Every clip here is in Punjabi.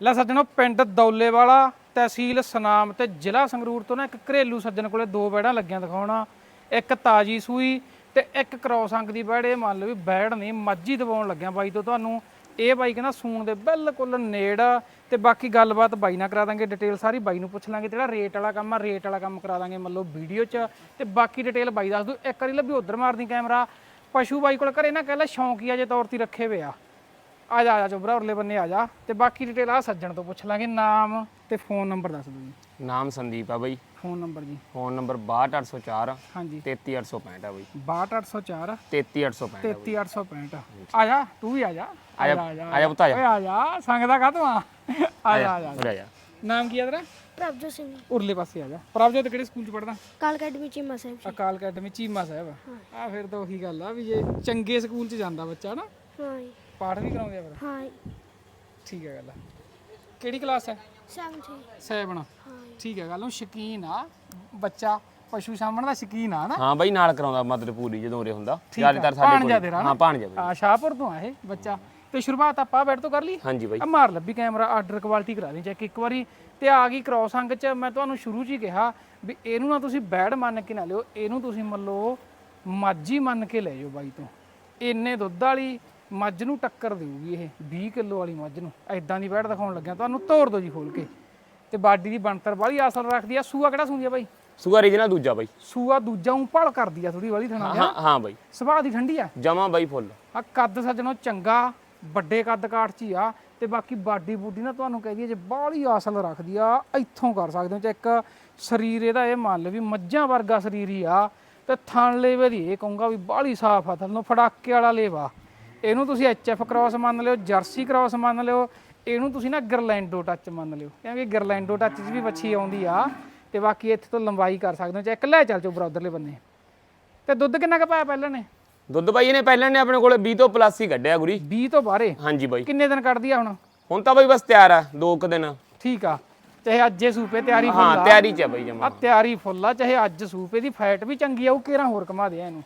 ਲੈ ਸੱਜਣੋ, ਪਿੰਡ ਦੌਲੇਵਾਲਾ ਤਹਿਸੀਲ ਸਨਾਮ ਤੇ ਜ਼ਿਲ੍ਹਾ ਸੰਗਰੂਰ ਤੋਂ ਨਾ ਇੱਕ ਘਰੇਲੂ ਸੱਜਣ ਕੋਲੇ ਦੋ ਬੈੜਾਂ ਲੱਗੀਆਂ ਦਿਖਾਉਣਾ। ਇੱਕ ਤਾਜੀ ਸੂਈ ਤੇ ਇੱਕ ਕ੍ਰੋਸ ਅੰਕ ਦੀ ਬੈੜ। ਇਹ ਮੰਨ ਲਓ ਵੀ ਬੈੜ ਨਹੀਂ, ਮੱਝੀ ਦਵਾਉਣ ਲੱਗਿਆ ਬਾਈ ਤੋਂ ਤੁਹਾਨੂੰ। ਇਹ ਬਾਈ ਕਹਿੰਦਾ ਸੂਣ ਦੇ ਬਿਲਕੁਲ ਨੇੜ। ਆ ਤੇ ਬਾਕੀ ਗੱਲਬਾਤ ਬਾਈ ਨਾਲ ਕਰਾ ਦਾਂਗੇ, ਡਿਟੇਲ ਸਾਰੀ ਬਾਈ ਨੂੰ ਪੁੱਛ ਲਾਂਗੇ। ਜਿਹੜਾ ਰੇਟ ਵਾਲਾ ਕੰਮ ਆ, ਰੇਟ ਵਾਲਾ ਕੰਮ ਕਰਾ ਦਾਂਗੇ ਮੰਨ ਲਓ ਵੀਡੀਓ 'ਚ। ਤੇ ਬਾਕੀ ਡਿਟੇਲ ਬਾਈ ਦੱਸ ਦੂ ਇੱਕ ਵਾਰੀ ਲੱਭੀ ਉਧਰ ਮਾਰਦੀ ਕੈਮਰਾ। ਪਸ਼ੂ ਬਾਈ ਕੋਲ ਘਰੇ ਨਾ ਕਹਿ ਲੈ ਸ਼ੌਂਕੀਆ ਜੇ ਤੌਰ ਤੇ ਰੱਖੇ ਹੋਏ ਆ। ਆ ਜਾ ਆ ਜਾ ਚੋਬਰਾ ਉਰਲੇ ਬੰਨੇ ਆ ਜਾ। ਤੇ ਬਾਕੀ ਡਿਟੇਲ ਆ ਸੱਜਣ ਤੋਂ ਪੁੱਛ ਲਾਂਗੇ। ਨਾਮ ਤੇ ਫੋਨ ਨੰਬਰ ਦੱਸ ਦਿਓ ਜੀ। ਨਾਮ ਸੰਦੀਪ ਆ ਬਾਈ। ਫੋਨ ਨੰਬਰ ਜੀ। ਫੋਨ ਨੰਬਰ 62804 ਹਾਂਜੀ। 33865 ਆ ਬਾਈ। 62804 33865 33865 ਆ ਜਾ ਤੂੰ ਵੀ ਆ ਜਾ। ਆ ਜਾ ਆ ਜਾ। ਪੁੱਤ ਆ ਜਾ। ਓਏ ਆ ਜਾ ਸੰਗ ਦਾ ਕਾਹਤੋਂ ਆ? ਆ ਜਾ ਆ ਜਾ ਉਰੇ ਆ ਜਾ। ਨਾਮ ਕੀ ਆ ਤੇਰਾ? ਪ੍ਰਭਜੋਤ ਸਿੰਘ। ਉਰਲੇ ਪਾਸੇ ਆ ਜਾ। ਪ੍ਰਭਜੋਤ ਕਿਹੜੇ ਸਕੂਲ ਚ ਪੜਦਾ ਕਾਲ ਅਕੈਡਮੀ ਚੀਮਾ ਸਾਹਿਬ ਜੀ ਅਕਾਲ ਅਕੈਡਮੀ ਚੀਮਾ ਸਾਹਿਬ। ਆ ਫਿਰ ਤਾਂ ਉਹੀ ਗੱਲ ਆ ਵੀ ਜੇ ਚੰਗੇ ਸਕੂਲ ਚ ਜਾਂਦਾ ਬੱਚਾ ਨਾ। ਹਾਂ ਜੀ। ਪਾਠ ਵੀ ਕਰਾਉਂਦੇ ਆ ਫਿਰ? ਹਾਂ। ਠੀਕ ਹੈ ਗੱਲ ਕਿਹੜੀ ਕਲਾਸ ਹੈ? ਜੀ ਸੈਵਨ। ਹਾਂ। ਠੀਕ ਹੈ ਗੱਲ ਉਹ ਸ਼ਕੀਨ ਆ। ਬੱਚਾ ਪਸ਼ੂ ਸਾਂਭਣ ਦਾ ਸ਼ਕੀਨ ਆ ਨਾ ਹਾਂ ਬਾਈ ਨਾਲ ਕਰਾਉਂਦਾ ਮਦਦ ਪੂਰੀ ਜਦੋਂ ਉਰੇ ਹੁੰਦਾ। ਠੀਕ ਆ। ਜ਼ਿਆਦਾਤਰ ਸਾਡੇ ਕੋਲ ਨਾ? ਹਾਂ ਭਾਣਜਾ ਬਾਈ। ਆ ਸ਼ਾਹਪੁਰ ਤੋਂ ਆ ਇਹ ਬੱਚਾ। ਤੇ ਸ਼ੁਰੂਆਤ ਆਪਾਂ ਬੈਠ ਤੋਂ ਕਰ ਲਈ? ਹਾਂਜੀ ਬਾਈ। ਆ ਮਾਰ ਲੱਭੀ ਕੈਮਰਾ ਆਰਡਰ ਕੁਆਲਿਟੀ ਕਰਾ ਦੇ ਚੈੱਕ ਇੱਕ ਵਾਰੀ। ਤੇ ਆ ਗਈ ਕ੍ਰੋਸ ਅੰਗ ਚ। ਮੈਂ ਤੁਹਾਨੂੰ ਸ਼ੁਰੂ ਚ ਹੀ ਕਿਹਾ ਵੀ ਇਹਨੂੰ ਨਾ ਤੁਸੀਂ ਬੈੜ ਮੰਨ ਕੇ ਨਾ ਲਿਓ। ਇਹਨੂੰ ਤੁਸੀਂ ਮੰਨ ਲਓ ਮੱਝ ਮੰਨ ਕੇ ਲੈ ਜਾਓ ਬਾਈ ਤੋਂ। ਇੰਨੇ ਦੁੱਧ ਵਾਲੀ ਮੱਝ ਨੂੰ ਟੱਕਰ ਦੇਊਗੀ ਇਹ 20 ਕਿਲੋ ਵਾਲੀ ਮੱਝ ਨੂੰ। ਐਦਾਂ ਦੀ ਬੈੜ ਦਿਖਾਉਣ ਲੱਗਿਆ ਤੁਹਾਨੂੰ ਤੋੜ ਦੋ ਜੀ ਖੋਲ ਕੇ। ਤੇ ਬਾਡੀ ਦੀ ਬਣਤਰ ਬਾਹਲੀ ਅਸਲ ਰੱਖਦੀ ਆ। ਸੂਆ ਕਿਹੜਾ ਸੂੰਦੀ ਆ ਬਾਈ? ਸੂਆ ਰੀਜਨਲ ਦੂਜਾ ਬਾਈ। ਸੂਆ ਦੂਜਾ ਉਂ ਭਲ ਕਰਦੀ ਆ ਥੋੜੀ ਵਾਲੀ ਥਣਾ ਹਾਂ ਹਾਂ ਬਾਈ। ਸੁਭਾਅ ਦੀ ਠੰਡੀ ਆ? ਜਮਾ ਬਾਈ ਫੁੱਲ। ਆ ਕੱਦ ਸੱਜਣੋ ਚੰਗਾ ਵੱਡੇ ਕੱਦ ਕਾਠ ਚ ਆ। ਤੇ ਬਾਕੀ ਬਾਡੀ ਬੂਡੀ ਨਾ ਤੁਹਾਨੂੰ ਕਹਿ ਦਈਏ ਜੇ ਬਾਹਲੀ ਅਸਲ ਰੱਖਦੀ ਆ ਇੱਥੋਂ ਕਰ ਸਕਦੇ ਹੋ ਚੈੱਕ ਸਰੀਰ ਇਹਦਾ ਇਹ ਮੰਨ ਲਓ ਵੀ ਮੱਝਾਂ ਵਰਗਾ ਸਰੀਰ ਹੀ ਆ ਤੇ ਥਣ ਲੇਵੇ ਦੀ ਇਹ ਕਹੂੰਗਾ ਵੀ ਬਾਹਲੀ ਸਾਫ਼ ਆ ਥੱਲੋਂ ਫੜਾਕੇ ਵਾਲਾ ਲੇਵਾ। ਇਹਨੂੰ ਤੁਸੀਂ ਐਚਐਫ ਕ੍ਰਾਸ ਮੰਨ ਲਿਓ ਜਰਸੀ ਕ੍ਰਾਸ ਮੰਨ ਲਿਓ ਇਹਨੂੰ ਤੁਸੀਂ ਨਾ ਗਰਲੈਂਡੋ ਟੱਚ ਮੰਨ ਲਿਓ। ਕਿਉਂਕਿ ਗਰਲੈਂਡੋ ਟੱਚ 'ਚ ਵੀ ਵੱਛੀ ਆਉਂਦੀ ਆ ਤੇ ਬਾਕੀ ਇੱਥੇ ਤੋਂ ਲੰਬਾਈ ਕਰ ਸਕਦੇ ਹੋ ਚੈੱਕ ਲੈ ਚੱਲ ਚੋ ਬਰਾਦਰਲੇ ਬੰਨੇ। ਤੇ ਦੁੱਧ ਕਿੰਨਾ ਕੁ ਪਾਇਆ ਪਹਿਲਾਂ ਨੇ? ਦੁੱਧ ਬਾਈ ਇਹਨੇ ਪਹਿਲਾਂ ਨੇ ਆਪਣੇ ਕੋਲੇ 20 ਤੋਂ ਪਲੱਸ ਹੀ ਕੱਢਿਆ ਗੁਰੀ। 20 ਤੋਂ ਬਾਹਰੇ? ਹਾਂਜੀ ਬਾਈ। ਕਿੰਨੇ ਦਿਨ ਕੱਢਦੀ ਆ ਹੁਣ? ਹੁਣ ਤਾਂ ਬਾਈ ਬਸ ਤਿਆਰ ਆ ਦੋ ਕੁ ਦਿਨ। ਠੀਕ ਆ। ਚਾਹੇ ਅੱਜੇ ਸੂਪੇ ਤਿਆਰੀ ਫੁੱਲ ਹਾਂ ਆ। ਤਿਆਰੀ ਚ ਆ ਬਾਈ ਆ ਜਮਾ ਤਿਆਰੀ ਫੁੱਲ ਆ ਚਾਹੇ ਅੱਜ ਸੂਪੇ ਦੀ ਫੈਟ ਵੀ ਚੰਗੀ ਆ ਉਹ ਕੇਰਾ ਹੋਰ ਕਮਾ ਦੇ ਇਹਨੂੰ।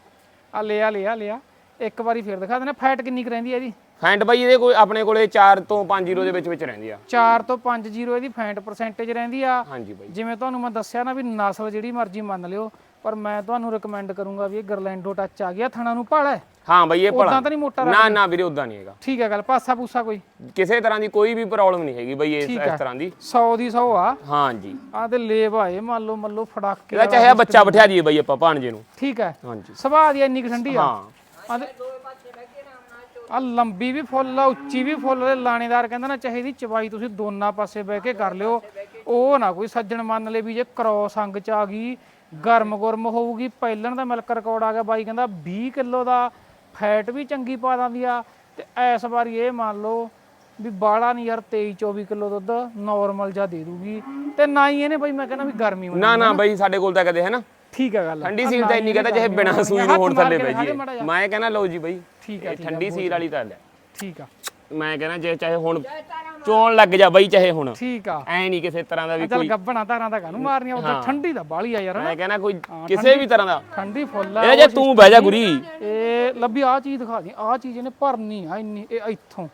ਆ ਲਿਆ ਲਿਆ ਲਿਆ। ਇੱਕ ਵਾਰੀ ਫੇਰ ਦਿਖਾ ਦੇਣਾ ਫੈਟ ਕਿੰਨੀ ਕੁ ਰਹਿੰਦੀ ਆ ਇਹਦੀ? ਫੈਂਟ ਬਾਈ ਇਹਦੇ ਕੋਈ ਆਪਣੇ ਕੋਲੇ 4 ਤੋਂ 5 ਜ਼ੀਰੋ ਦੇ ਵਿੱਚ ਵਿੱਚ ਰਹਿੰਦੀ ਆ। 4 ਤੋਂ 5 ਜ਼ੀਰੋ ਇਹਦੀ ਫੈਟ ਪਰਸੈਂਟੇਜ ਰਹਿੰਦੀ ਆ। ਹਾਂਜੀ ਬਾਈ। ਜਿਵੇਂ ਤੁਹਾਨੂੰ ਮੈਂ ਦੱਸਿਆ ਨਾ ਵੀ ਨਸਲ ਜਿਹੜੀ ਮਰਜ਼ੀ ਮੰਨ ਲਿਓ ਪਰ ਮੈਂ ਤੁਹਾਨੂੰ ਰეკਮੈਂਡ ਕਰੂੰਗਾ ਵੀ ਇਹ ਗਰਲੈਂਡੋ ਟੱਚ ਆ ਗਿਆ ਥਣਾ ਨੂੰ ਭਾਲਾ ਹੈ। ਹਾਂ ਬਾਈ ਇਹ ਭਲਾ। ਉਦਾਂ ਤਾਂ ਨਹੀਂ ਮੋਟਾ ਨਾ ਨਾ ਵੀਰੇ ਉਦਾਂ ਨਹੀਂ ਹੈਗਾ। ਠੀਕ ਹੈ ਗੱਲ ਪਾਸਾ ਪੂਸਾ ਕੋਈ? ਕਿਸੇ ਤਰ੍ਹਾਂ ਦੀ ਕੋਈ ਵੀ ਪ੍ਰੋਬਲਮ ਨਹੀਂ ਹੈਗੀ ਬਾਈ ਇਸ ਠੀਕ ਇਸ। ਤਰ੍ਹਾਂ ਦੀ। 100 ਦੀ 100 ਆ। ਹਾਂਜੀ। ਆ ਤੇ ਲੇਬ ਆਏ ਮੰਨ ਲਓ ਮੰਨ ਲਓ ਫੜਾਕੇ ਇਹਦਾ ਚਾਹੇ ਬੱਚਾ ਬਿਠਾ ਦਈਏ ਬਾਈ ਆਪਾਂ ਭਾਣਜੇ ਨੂੰ। ਠੀਕ ਹੈ। ਹਾਂਜੀ। ਸੁਭਾਅ ਦੀ ਇੰਨੀ ਕੁ ਠੰਡੀ ਆ? ਹਾਂ। ਆ ਲੰਬੀ ਵੀ ਫੁੱਲ ਆ ਉੱਚੀ ਵੀ ਫੁੱਲ ਆ, ਲਾਣੇਦਾਰ ਕਹਿੰਦਾ ਨਾ ਚਾਹੇ ਦੀ ਚਵਾਈ ਤੁਸੀਂ ਦੋਨਾਂ ਪਾਸੇ ਬਹਿ ਕੇ ਕਰ ਲਿਓ। ਉਹ ਨਾ ਕੋਈ ਸੱਜਣ ਮੰਨ ਲੇ ਵੀ ਜੇ ਕ੍ਰੋਸ ਅੰਗ ਚ ਆ ਗਈ ਗਰਮ ਗੁਰਮ ਹੋਊਗੀ ਪਹਿਲਣ ਦਾ ਮਿਲਕ ਰਿਕਾਰਡ ਆ ਗਿਆ ਬਾਈ ਕਹਿੰਦਾ 20 ਕਿਲੋ ਦਾ ਫੈਟ ਵੀ ਚੰਗੀ ਪਾ ਦਿੰਦੀ ਆ। ਤੇ ਇਸ ਵਾਰੀ ਇਹ ਮੰਨ ਲਓ ਵੀ ਬਾਲਾ ਨਹੀਂ ਯਾਰ 23 24 ਕਿਲੋ ਦੁੱਧ ਨਾਰਮਲ ਜਾ ਦੇ ਦੂਗੀ। ਤੇ ਨਾ ਹੀ ਇਹਨੇ ਬਾਈ ਮੈਂ ਕਹਿੰਦਾ ਵੀ ਗਰਮੀ ਨਾ ਨਾ। ਬਾਈ ਸਾਡੇ ਕੋਲ ਤਾਂ ਕਦੇ ਹੈ ਨਾ ਠੀਕ ਹੈ ਗੱਲ ਠੰਡੀ ਸੀਲ ਤਾਂ ਇੰਨੀ ਕਹਤਾ ਚਾਹੇ ਬਿਨਾ ਸੂਈ ਨੂੰ ਹੁਣ ਥੱਲੇ ਬਹਿ ਜੀ ਮੈਂ ਕਹਿੰਦਾ ਲਓ ਜੀ ਬਾਈ ਠੀਕ ਹੈ ਠੰਡੀ ਸੀਲ ਵਾਲੀ ਤਾਂ ਲੈ। ਠੀਕ ਆ। ਮੈਂ ਕਹਿੰਦਾ ਜੇ ਚਾਹੇ ਹੁਣ ਚੋਣ ਲੱਗ ਜਾ ਬਾਈ ਚਾਹੇ ਹੁਣ। ਠੀਕ ਆ। ਐ ਨਹੀਂ ਕਿਸੇ ਤਰ੍ਹਾਂ ਦਾ ਵੀ ਕੋਈ ਗੱਬਣਾ ਧਾਰਾਂ ਦਾ ਕਾਨੂੰ ਮਾਰਨੀਆਂ? ਉਧਰ ਠੰਡੀ ਦਾ ਬਾਲੀ ਆ ਯਾਰ ਮੈਂ ਕਹਿੰਦਾ ਕੋਈ ਕਿਸੇ ਵੀ ਤਰ੍ਹਾਂ ਦਾ। ਠੰਡੀ ਫੁੱਲ ਆ ਇਹ ਜੇ ਤੂੰ ਬਹਿ ਜਾ ਗੁਰੀ। ਇਹ ਲੱਭੀ ਆ ਚੀਜ਼ ਦਿਖਾ ਦੀ ਆ ਚੀਜ਼ ਇਹਨੇ ਭਰਨੀ ਆ ਇੰਨੀ ਇਹ ਇੱਥੋਂ।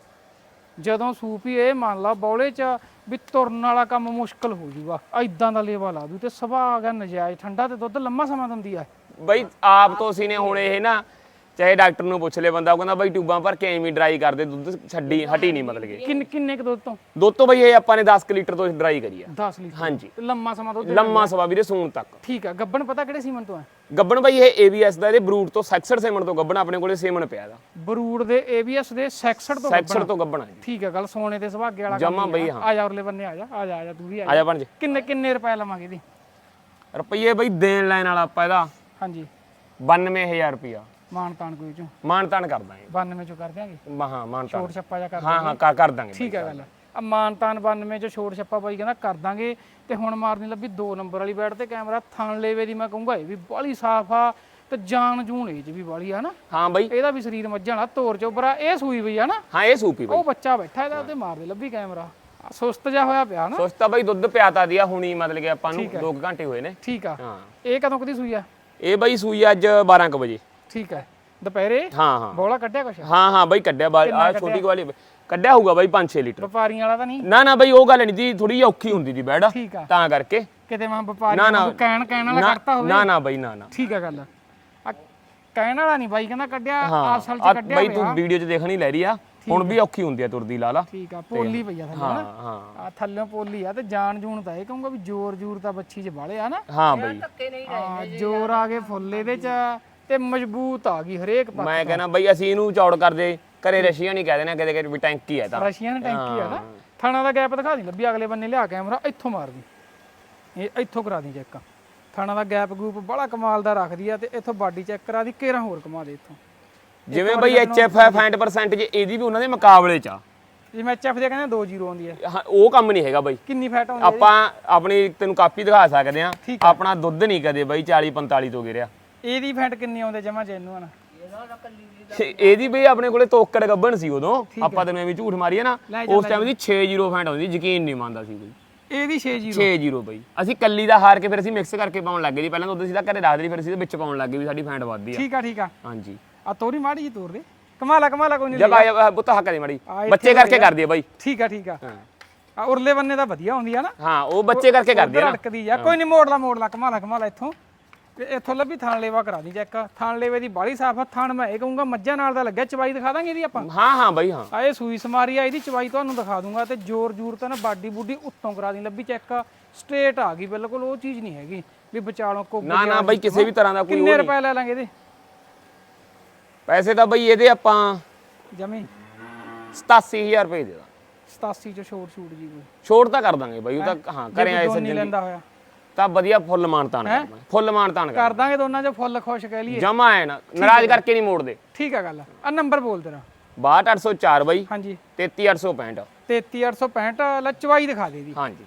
ਜਦੋਂ ਸੂਪੀ ਇਹ ਮੰਨ ਲਾ ਬੌਲੇ ਚ ਵੀ ਤੁਰਨ ਵਾਲਾ ਕੰਮ ਮੁਸ਼ਕਲ ਹੋ ਜੂਗਾ ਐਦਾਂ ਦਾ ਲੇਵਾ ਲਾ ਦੂ ਤੇ ਸੁਭਾਅ ਆ ਗਿਆ ਨਜਾਇਜ਼, ਠੰਡਾ ਤੇ ਦੁੱਧ ਲੰਮਾ ਸਮਾਂ ਦਿੰਦੀ ਆ ਬਈ ਆਪ ਤੋਂ ਸੀ ਨੇ ਹੁਣ ਇਹ ਨਾ ਚਾਹੇ ਡਾਕਟਰ ਨੂੰ ਪੁੱਛ ਲੈ ਬੰਦਾ ਉਹ ਕਹਿੰਦਾ ਬਾਈ ਟਿਊਬਾਂ ਭਰ ਕੇ ਐਵੇਂ ਡਰਾਈ ਕਰਦੇ ਦੁੱਧ ਛੱਡੀ ਹਟੀ ਨਹੀਂ ਮਤਲਬ ਕਿ। ਕਿੰਨ ਕਿੰਨੇ ਕੁ ਦੁੱਧ ਤੋਂ? ਦੁੱਧ ਤੋਂ ਬਾਈ ਇਹ ਆਪਾਂ ਨੇ 10 ਕੁ ਲੀਟਰ ਤੋਂ ਡਰਾਈ ਕਰੀ ਆ। 10 ਲੀਟਰ? ਹਾਂਜੀ। ਲੰਮਾ ਸਮਾਂ ਦੁੱਧ ਲੰਮਾ ਸਵਾ ਵੀਰੇ ਸੂਣ ਤੱਕ। ਠੀਕ ਆ ਗੱਬਣ ਪਤਾ ਕਿਹੜੇ ਸੀਮਨ ਤੋਂ ਆ? ਗੱਬਣ ਬਾਈ ਇਹ ABS ਦਾ ਇਹਦੇ ਬਰੂਟ ਤੋਂ ਸੈਕਸਰ ਸੇਮਣ ਤੋਂ ਗੱਬਣ ਆਪਣੇ ਕੋਲੇ ਸੇਮਣ ਪਿਆ ਦਾ ਬਰੂਡ ਦੇ ABS ਦੇ 66 ਤੋਂ ਸੈਕਸਰ ਤੋਂ ਗੱਬਣ ਆ ਠੀਕ ਆ ਗੱਲ ਸੋਨੇ ਤੇ ਸੁਭਾਗੇ ਵਾਲਾ ਜਮਾਂ ਬਈ। ਹਾਂ। ਆ ਜਾ ਉਰਲੇ ਬੰਨੇ ਆ ਜਾ ਆ ਜਾ ਆ ਜਾ ਤੂੰ ਵੀ ਆ ਜਾ। ਬਣ ਜੇ। ਕਿੰਨੇ ਕਿੰਨੇ ਰੁਪਏ ਲਵਾਂਗੇ ਇਹਦੀ? ਰੁਪਈਏ ਬਾਈ ਦੇਣ ਲੈਣ ਵਾਲਾ ਆਪਾਂ ਇਹਦਾ। ਹਾਂਜੀ। 92000 ਰੁਪਿਆ ਮਾਨ ਤਾਨ ਕੋਈ ਚੋਂ। ਮਾਨ ਤਾਨ ਕਰ ਦਾਂਗੇ। 92 ਚੋਂ ਕਰ ਦਿਆਂਗੇ। ਮਹਾ ਮਾਨ ਤਾਨ ਛੋਟ ਛੱਪਾ ਜਾ ਕਰ ਹਾਂ ਹਾਂ ਕਰ- ਕਰ ਦਾਂਗੇ ਠੀਕ ਹੈ ਗੱਲ ਆ ਮਾਨ ਤਾਨ 92 ਚੋਂ ਛੋਟ ਛੱਪਾ ਬਾਈ ਕਹਿੰਦਾ ਕਰ ਦਾਂਗੇ। ਤੇ ਹੁਣ ਮਾਰਨੀ ਲੱਭੀ 2 ਨੰਬਰ ਵਾਲੀ ਬੈਟ ਤੇ ਕੈਮਰਾ ਥਣ ਲੇਵੇ ਦੀ ਮੈਂ ਕਹੂੰਗਾ ਇਹ ਵੀ ਬਾਲੀ ਸਾਫ਼ ਆ ਤੇ ਜਾਨ ਜੂਨ ਇਹ ਚ ਵੀ ਬਾਲੀ ਆ ਨਾ। ਹਾਂ ਬਾਈ। ਇਹਦਾ ਵੀ ਸਰੀਰ ਮੱਝਾਂ ਵਾਲਾ ਤੋਰ ਚੋਬਰਾ ਇਹ ਸੂਈ ਪਈ ਆ ਨਾ। ਹਾਂ ਇਹ ਸੂਪੀ ਬਾਈ। ਉਹ ਬੱਚਾ ਬੈਠਾ ਇਹਦਾ ਉਹਦੇ ਮਾਰਦੇ ਲੱਭੀ ਕੈਮਰਾ। ਆਹ ਸੁਸਤ ਜਾ ਹੋਇਆ ਪਿਆ ਨਾ। ਸੋਚਤਾ ਬਾਈ ਦੁੱਧ ਪਿਆਤਾ ਦਿਆ ਹੁਣੀ ਮਤਲਬ ਕਿ ਆਪਾਂ ਨੂੰ 2 ਘੰਟੇ ਹੋਏ ਨੇ। ਠੀਕ ਆ। ਹਾਂ। ਇਹ ਕਦੋਂ ਕਦੀ ਸੂਈ ਆ? ਇਹ ਬਾਈ ਸੂਈ ਅੱਜ 12 ਕੁ ਵਜੇ। ਠੀਕ ਹੈ। ਦੁਪਹਿਰੇ ਹਾਂ ਹਾਂ। ਬੋਲਾ ਕੱਢਿਆ ਕੁਛ? ਹਾਂ ਹਾਂ ਬਾਈ ਕੱਢਿਆ ਬਾਲ ਆ ਛੋਟੀ ਵਾਲੀ ਕੱਢਿਆ ਹੋਊਗਾ ਬਾਈ 5-6 ਲੀਟਰ। ਵਪਾਰੀਆਂ ਵਾਲਾ ਤਾਂ ਨਹੀਂ? ਨਾ ਨਾ ਬਾਈ ਉਹ ਗੱਲ ਨਹੀਂ ਦੀ ਥੋੜੀ ਜਿਹੀ ਔਖੀ ਹੁੰਦੀ ਦੀ ਬੈੜ ਠੀਕ ਆ। ਤਾਂ ਕਰਕੇ। ਕਿਤੇ ਮੈਂ ਵਪਾਰੀ ਨਾ, ਨਾ। ਨੂੰ ਕਹਿਣ ਕਹਿਣ ਵਾਲਾ ਕੱਢਤਾ ਹੋਵੇ। ਨਾ ਨਾ ਬਾਈ ਨਾ ਨਾ। ਠੀਕ ਆ ਗੱਲ। ਆ ਕਹਿਣ ਵਾਲਾ ਨਹੀਂ ਬਾਈ ਕਹਿੰਦਾ ਕੱਢਿਆ ਹਾਂ। ਅਸਲ ਚ ਕੱਢਿਆ ਬਾਈ ਹੋਇਆ। ਤੂੰ ਵੀਡੀਓ 'ਚ ਦੇਖਣੀ ਲੈ ਰਹੀ ਆ। ਹੁਣ ਵੀ ਔਖੀ ਹੁੰਦੀ ਆ ਤੁਰਦੀ ਲਾ ਲਾ। ਠੀਕ ਆ ਪੋਲੀ ਪਈ ਆ ਥੱਲੇ ਹਾਂ ਨਾ। ਹਾਂ। ਆ ਥੱਲੇ ਪੋਲੀ ਆ ਤੇ ਜਾਨ ਜੂਨ ਤਾਂ ਇਹ ਕਹੂੰਗਾ ਵੀ ਜ਼ੋਰ ਜ਼ੂਰ ਤਾਂ ਬੱਚੀ 'ਚ ਬਾਲੇ ਆ ਨਾ। ਹਾਂ ਬਾਈ। ਆ ਜ਼ੋਰ ਆ ਗਏ ਫੁੱਲ ਇਹਦੇ 'ਚ। ਤੇ ਮਜ਼ਬੂਤ ਆ ਗਈ ਹਰੇਕ ਪੱਖ ਮੈਂ ਕਹਿੰਦਾ ਬਾਈ ਅਸੀਂ ਇਹਨੂੰ ਚੌੜ ਕਰਦੇ ਘਰੇ ਰਸ਼ੀਆ ਨਹੀਂ ਕਹਿ ਦੇਣਾ ਕਿਤੇ ਕਿਤੇ ਵੀ ਟੈਂਕੀ ਹੈ ਤਾਂ। ਰਸ਼ੀਅਨ ਟੈਂਕੀ ਆ ਨਾ। ਥਾਣਾ ਦਾ ਗੈਪ ਦਿਖਾ ਦੀ ਲੱਭੀ ਅਗਲੇ ਬੰਨੇ ਲਿਆ ਕੈਮਰਾ ਇੱਥੋਂ ਮਾਰ ਦੀ। ਇਹ ਇੱਥੋਂ ਕਰਾ ਦੀ ਚੈੱਕ। ਥਾਣਾ ਦਾ ਗੈਪ ਗੂਪ ਬੜਾ ਕਮਾਲ ਦਾ ਰੱਖਦੀ ਆ ਤੇ ਇੱਥੋਂ ਬਾਡੀ ਚੈੱਕ ਕਰਾ ਦੀ ਕੇਰਾ ਹੋਰ ਕਮਾ ਦੇ ਇੱਥੋਂ। ਜਿਵੇਂ ਬਾਈ ਐਚਐਫ ਹੈ 65% ਜੇ ਇਹਦੀ ਵੀ ਉਹਨਾਂ ਦੇ ਮੁਕਾਬਲੇ 'ਚ ਆ। ਜਿਵੇਂ ਐਚਐਫ ਦੇ ਕਹਿੰਦੇ 2-0 ਆਉਂਦੀ ਹੈ ਹਾਂ, ਉਹ ਕੰਮ ਨਹੀਂ ਹੈਗਾ ਬਾਈ। ਕਿੰਨੀ ਫੈਟ ਆਉਂਦੀ ਆਪਾਂ ਆਪਣੀ ਤੈਨੂੰ ਕਾਪੀ ਦਿਖਾ ਸਕਦੇ ਆ। ਆਪਣਾ ਦੁੱਧ ਨਹੀਂ ਕਦੇ ਬਾਈ 40 45 ਤੋਂ ਗਿਰਿਆ। ਇਹਦੀ ਫੈਟ ਕਿੰਨੀ ਆਉਂਦੇ ਜਮਾ ਜੈਨੂਅਨ ਇਹਦੀ ਬਈ ਆਪਣੇ ਕੋਲੇ ਤੋਕੜ ਗੱਬਣ ਸੀ ਉਦੋਂ। ਆਪਾਂ ਤੈਨੂੰ ਐਵੇਂ ਝੂਠ ਮਾਰੀਏ ਨਾ ਉਸ ਟਾਈਮ ਦੀ 60 ਫੈਂਟ ਆਉਂਦੀ ਯਕੀਨ ਨਹੀਂ ਮੰਨਦਾ ਸੀ ਬਈ ਇਹਦੀ 6-0 60 ਬਈ। ਅਸੀਂ ਕੱਲੀ ਦਾ ਹਾਰ ਕੇ ਫਿਰ ਅਸੀਂ ਮਿਕਸ ਕਰਕੇ ਪਾਉਣ ਲੱਗ ਗਏ ਜੀ। ਪਹਿਲਾਂ ਤਾਂ ਉਦੋਂ ਸਿੱਧਾ ਘਰੇ ਰੱਖਦੇ ਸੀ ਫਿਰ ਅਸੀਂ ਵਿੱਚ ਪਾਉਣ ਲੱਗ ਗਏ ਵੀ ਸਾਡੀ ਫੈਂਟ ਵੱਧਦੀ ਆ। ਠੀਕ ਆ ਠੀਕ ਆ। ਹਾਂਜੀ। ਆ ਤੋਰੀ ਮਾੜੀ ਜੀ ਤੋਰ ਦੇ। ਕਮਾਲਾ ਕਮਾਲਾ ਕੋਈ ਨਹੀਂ ਜਬ ਆਇਆ ਬੁੱਤ ਹੱਕ ਦੀ ਮੜੀ। ਆ ਬੱਚੇ ਕਰਕੇ ਕਰਦੀ ਆ ਬਾਈ। ਠੀਕ ਆ ਠੀਕ ਆ। ਹਾਂ। ਆ ਉਰਲੇ ਬੰਨੇ ਤਾਂ ਵਧੀਆ ਹੁੰਦੀ ਆ ਨਾ। ਹਾਂ ਉਹ ਬੱਚੇ ਕਰਕੇ ਕਰਦੀ ਆ ਨਾ। ਧੜਕਦੀ ਜਾ ਕੋਈ ਨਹੀਂ ਮੋੜ ਲਾ ਮੋੜ ਲਾ। ਕਮਾਲਾ ਕਮਾਲਾ ਇੱਥੋਂ। ਤੇ ਇੱਥੋਂ ਲੱਭੀ ਥਾਣ ਲੇਵਾ ਕਰਾ ਦੀ ਚੈੱਕ। ਥਾਣ ਲੇਵੇ ਦੀ ਬਾਲੀ ਸਾਫ਼ ਆ ਥਾਣ ਮੈਂ ਇਹ ਕਹੂੰਗਾ ਮੱਝਾਂ ਨਾਲ ਦਾ ਲੱਗਿਆ ਚਵਾਈ ਦਿਖਾ ਦਾਂਗੇ ਇਹਦੀ ਆਪਾਂ। ਹਾਂ ਹਾਂ ਬਾਈ ਹਾਂ। ਆ ਇਹ ਸੂਈ ਸਮਾਰੀ ਆ ਇਹਦੀ ਚਵਾਈ ਤੁਹਾਨੂੰ ਦਿਖਾ ਦੂੰਗਾ ਤੇ ਜ਼ੋਰ ਜ਼ੂਰ ਤਾਂ ਨਾ ਬਾਡੀ ਬੂਡੀ ਉੱਤੋਂ ਕਰਾ ਦੀ ਲੱਭੀ ਚੈੱਕ। ਸਟ੍ਰੇਟ ਆ ਗਈ ਬਿਲਕੁਲ ਉਹ ਚੀਜ਼ ਨਹੀਂ ਹੈਗੀ ਵੀ ਵਿਚਾਲੋਂ ਕੋ ਨਾ ਨਾ ਬਾਈ ਕਿਸੇ ਵੀ ਤਰ੍ਹਾਂ ਦਾ ਕੋਈ ਕਿੰਨੇ ਰੁਪਏ ਲੈ ਲਾਂਗੇ ਇਹਦੇ? ਪੈਸੇ ਤਾਂ ਬਾਈ ਇਹਦੇ ਆਪਾਂ ਜਮੀ। 87000 ਰੁਪਏ ਦੇ ਦਾਂ 87 ਚ ਛੋਟ ਛੂਟ ਜੀ ਕੋਈ। ਛੋਟ ਤਾਂ ਕਰ ਦਾਂਗੇ ਬਾਈ ਉਹ ਤਾਂ ਹਾਂ ਕਰੇ ਆਏ ਨਹੀਂ ਲੈਂਦਾ ਹੋਇਆ। ਤਾਂ ਵਧੀਆ ਫੁੱਲ ਮਾਨਤਾਨ ਕਰਦਾ ਫੁੱਲ ਮਾਨਤਾਨ ਕਰ ਦਾਂਗੇ ਦੋਨਾਂ ਚ ਫੁੱਲ ਖੁਸ਼ ਕਹਿ ਲਈਏ। ਜਮਾ ਹੈ ਨਾ ਨਾਰਾਜ਼ ਕਰਕੇ ਨਹੀਂ ਮੋੜਦੇ। ਠੀਕ ਆ ਗੱਲ ਆ। ਨੰਬਰ ਬੋਲ ਤੇਰਾ। 62804 ਬਾਈ। ਹਾਂਜੀ। 33865 33865 ਲੈ ਚਵਾਈ ਦਿਖਾ ਦੇ ਦੀ ਹਾਂਜੀ।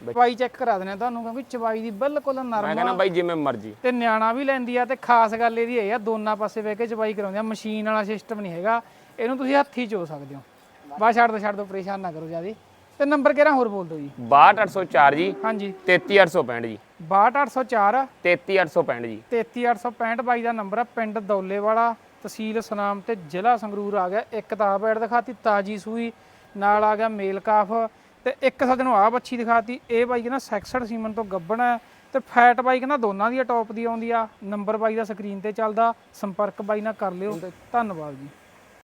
ਚਵਾਈ ਚੈੱਕ ਕਰਾ ਦੇਣਾ ਤੁਹਾਨੂੰ ਕਿਉਂਕਿ ਚਵਾਈ ਦੀ ਬਿਲਕੁਲ ਮੈਂ ਨਰਮ ਕਹਿੰਦਾ ਬਾਈ ਜਿਵੇਂ ਮਰਜ਼ੀ। ਤੇ ਨਿਆਣਾ ਵੀ ਲੈਂਦੀ ਆ ਤੇ ਖਾਸ ਗੱਲ ਇਹਦੀ ਇਹ ਆ ਦੋਨਾਂ ਪਾਸੇ ਬਹਿ ਕੇ ਚਵਾਈ ਕਰਾਉਂਦੇ ਆ। ਮਸ਼ੀਨ ਵਾਲਾ ਸਿਸਟਮ ਨਹੀਂ ਹੈਗਾ। ਇਹਨੂੰ ਤੁਸੀਂ ਹੱਥੀ ਚੋ ਸਕਦੇ ਹੋ। ਬਸ ਛੱਡ ਦੋ ਛੱਡ ਦੋ ਪਰੇਸ਼ਾਨ ਨਾ ਕਰੋ ਜਿਆਦੀ। ਤੇ ਨੰਬਰ ਕਿਹੜਾ ਹੋਰ ਬੋਲ ਦਿਓ ਜੀ? 62804 ਜੀ। ਹਾਂਜੀ। 33865 ਜੀ। 62804 33865 ਜੀ। 33865 ਬਾਈ ਦਾ ਨੰਬਰ ਆ ਪਿੰਡ ਦੌਲੇ ਵਾਲਾ ਤਹਿਸੀਲ ਸੁਨਾਮ ਤੇ ਜ਼ਿਲ੍ਹਾ ਸੰਗਰੂਰ ਆ ਗਿਆ। ਇੱਕ ਤਾਂ ਆਹ ਬੈਡ ਦਿਖਾਤੀ ਤਾਜੀ ਸੂਈ ਨਾਲ ਆ ਗਿਆ ਮੇਲ ਕਾਫ ਤੇ ਇੱਕ ਸੱਜਣੋਂ ਆ ਬੱਚੀ ਦਿਖਾਤੀ। ਇਹ ਬਾਈ ਕਹਿੰਦਾ ਸੈਕਸਡ ਸੀਮਨ ਤੋਂ ਗੱਬਣਾ ਤੇ ਫੈਟ ਬਾਈ ਕਹਿੰਦਾ ਦੋਨਾਂ ਦੀ ਟੌਪ ਦੀ ਆਉਂਦੀ ਆ। ਨੰਬਰ ਬਾਈ ਦਾ ਸਕਰੀਨ ਤੇ ਚੱਲਦਾ। ਸੰਪਰਕ ਬਾਈ ਨਾਲ ਕਰ ਲਿਓ। ਧੰਨਵਾਦ ਜੀ।